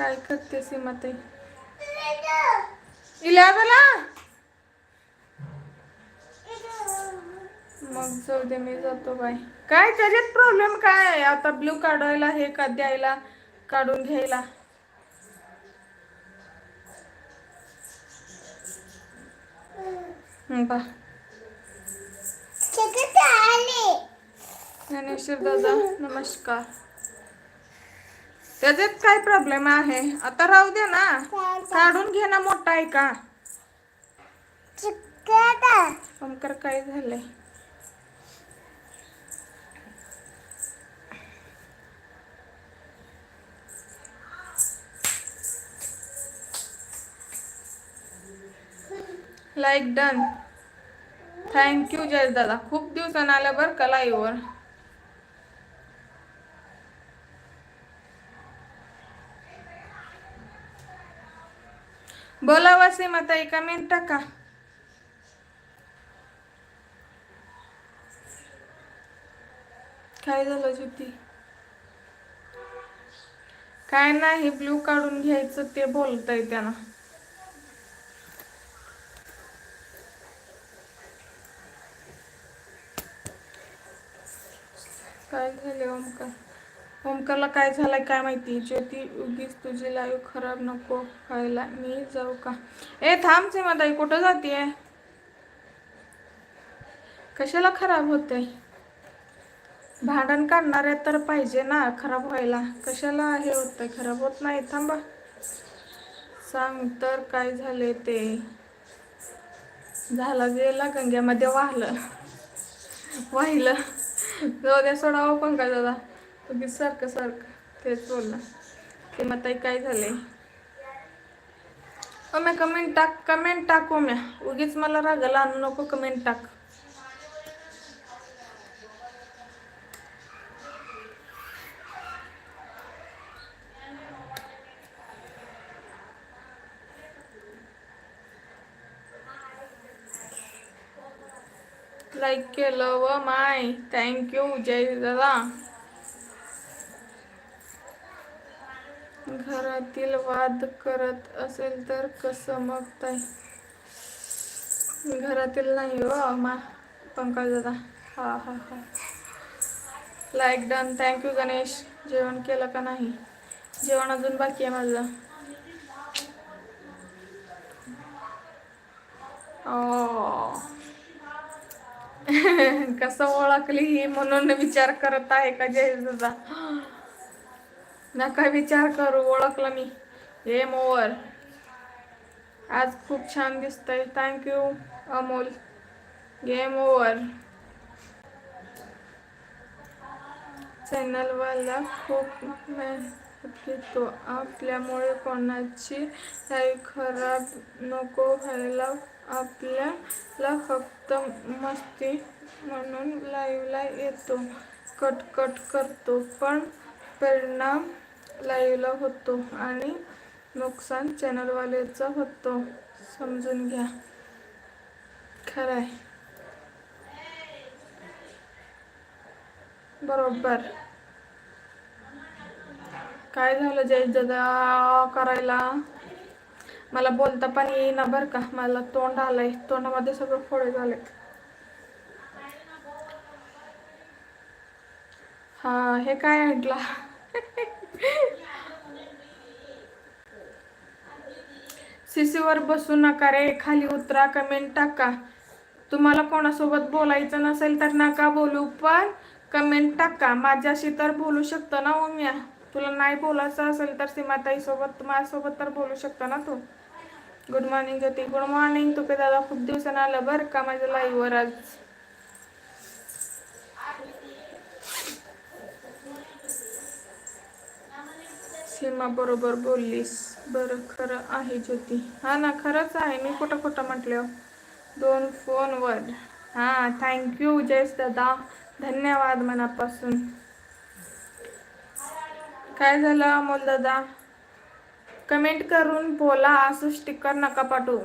काय करते सीमाताई? इलेवला मग जाऊ दे मी जातो बाय काय त्याच्यात प्रॉब्लेम काय आहे? आता ब्ल्यू काढायला हे का द्यायला काढून घ्यायला? ज्ञानेश्वर दादा नमस्कार. त्याच्यात काय प्रॉब्लेम आहे? आता राहू दे ना. काढून घे ना मोठा आहे का? ओमकर काय झालंय? लाईक डन थँक्यू जय दादा खूप दिवसानं आल्या बरं का लाईव्हवर बोला वसीम आता एका मिनिट का काय झालं ज्योती? काय नाही ब्ल्यू काढून घ्यायचं ते बोलतय त्यानं. काय झाले ओमकार ओमकारला काय झालंय काय माहिती? ज्योती उगीच तुझी लाईव्ह खराब नको व्हायला. मी जाऊ का? ए थांब सीमाताई कुठं जातीये? कशाला खराब होते भांडण काढणारे तर पाहिजे ना खराब व्हायला. कशाला हे होतंय? खराब होत नाही. थांबा. सांग तर काय झाले ते. झालं गेला गंग्यामध्ये वाहलं. वाहिलं. जाऊ द्या सोडावं पंकज दादा. उगीच सारखं सारखं तेच बोलणार ते मग ताई काय झालंय? ओम्या कमेंट टाक कमेंट टाक ओम्या उगीच मला रागाला आणू नको कमेंट टाक. लाईक केलं व माय. थँक्यू जय दादा. घरातील वाद करत असेल तर कसं मग ताई? घरातील नाही हो मा पंकज दादा. हा हा हा. Like done thank you Ganesh. जेवण केलं का नाही? जेवण अजून बाकी आहे माझं. कसं ओळखली ही म्हणून विचार करत आहे का जय दादा नका विचार करू ओळखलं मी. गेम ओव्हर आज खूप छान दिसतंय. Thank you Amol. Game over चॅनलवाला खूप मेहनत घेतो आपल्यामुळे कोणाची लाईफ खराब नको व्हायला आपल्याला फक्त मस्ती म्हणून लाईव्हला येतो. कट कट करतो. पण परिणाम लाईव्हला होतो आणि नुकसान चॅनलवाल्याचा होतो. समजून घ्या. खरंय. बरोबर. काय झालं जय जदा करायला? मला बोलता पण येईना बरं का. मला तोंड आलंय. तोंडामध्ये सगळं फोडे झालेत. हा हे काय ऐकला? सीसीवर बसू नका रे खाली उतरा कमेंट टाका. तुम्हाला कोणासोबत बोलायचं नसेल तर नका बोलू पण कमेंट टाका. माझ्याशी तर बोलू शकतो ना हो उम्या तुला नाही बोलायचं असेल तर सीमाताई सोबत माझ्यासोबत तर बोलू शकतो ना तू? Good morning Jyoti. Good morning Tupe दादा. खूप दिवसानं आलं बरं का माझ्या लाईव्हवर आज? सीमा बरोबर बोललीस. बरं खरं आहे ज्योती. हा ना खरंच आहे. मी कुठं कुठं म्हटलं दोन फोनवर हां थँक्यू जयस दादा. धन्यवाद मनापासून. काय झालं अमोल दादा? कमेंट करून बोला असं स्टिकर नका पाठवू.